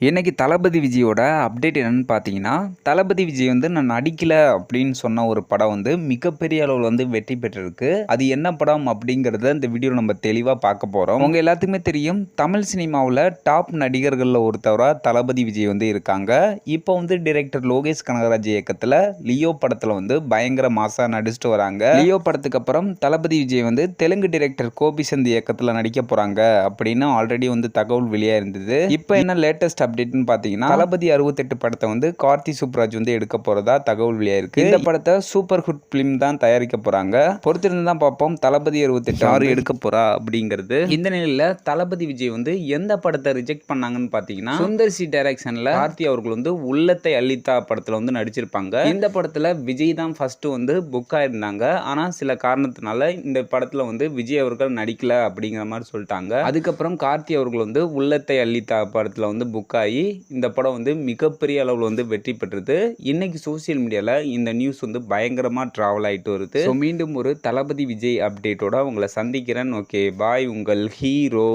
இன்றைக்கி தளபதி விஜயோட அப்டேட் என்னென்னு பார்த்தீங்கன்னா தளபதி விஜய் வந்து நான் நடிக்கலை அப்படின்னு சொன்ன ஒரு படம் வந்து மிகப்பெரிய அளவில் வந்து வெற்றி பெற்றிருக்கு. அது என்ன படம் அப்படிங்கிறத இந்த வீடியோ நம்ம தெளிவாக பார்க்க போகிறோம் உங்கள் எல்லாத்துக்குமே தெரியும் தமிழ் சினிமாவில் டாப் நடிகர்களில் ஒருத்தவராக தளபதி விஜய் வந்து இருக்காங்க. இப்போ வந்து டிரெக்டர் லோகேஷ் கனகராஜ் இயக்கத்தில் லியோ படத்தில் வந்து பயங்கர மாசாக நடிச்சுட்டு வராங்க. லியோ படத்துக்கு அப்புறம் தளபதி விஜய் வந்து தெலுங்கு டிரெக்டர் கோபிசந்த் இயக்கத்தில் நடிக்க போகிறாங்க அப்படின்னு ஆல்ரெடி வந்து தகவல் வெளியாக இருந்தது இப்போ என்ன லேட்டஸ்ட் அப்டேட்னு பார்த்தீங்கன்னா தளபதி அறுபத்தெட்டு படத்தை வந்து கார்த்தி சுப்ராஜ் வந்து எடுக்க போறதா தகவல் வெளியாயிருக்கு இந்த படத்தை சூப்பர் ஹுட் பிலிம் தான் தயாரிக்க போறாங்க. பொறுத்திருந்து தான் பார்ப்போம் தளபதி அறுபத்தெட்டு யாரு எடுக்க போறா அப்படிங்கிறது. இந்த நிலையில தளபதி விஜய் வந்து எந்த படத்தை ரிஜெக்ட் பண்ணாங்கன்னு பார்த்தீங்கன்னா சுந்தர் சி டைரக்ஷன்ல கார்த்தி அவர்கள் வந்து உள்ளத்தை அள்ளித்தா படத்துல வந்து நடிச்சிருப்பாங்க. இந்த படத்துல விஜய் தான் ஃபர்ஸ்ட் வந்து புக் ஆயிருந்தாங்க. ஆனா சில காரணத்தினால இந்த படத்துல வந்து விஜய் அவர்கள் நடிக்கல அப்படிங்கிற மாதிரி சொல்லிட்டாங்க. அதுக்கப்புறம் கார்த்தி அவர்கள் வந்து உள்ளத்தை அள்ளித்தா படத்துல வந்து புக் ஆகி இந்த படம் வந்து மிகப்பெரிய அளவில் வந்து வெற்றி பெற்றது. இன்னைக்கு சோஷியல் மீடியாவில் இந்த நியூஸ் வந்து பயங்கரமாக ட்ராவல் ஆகிட்டு வருது. ஸோ மீண்டும் ஒரு தளபதி விஜய் அப்டேட்டோட உங்களை சந்திக்கிறேன். ஓகே பாய் உங்கள் ஹீரோ.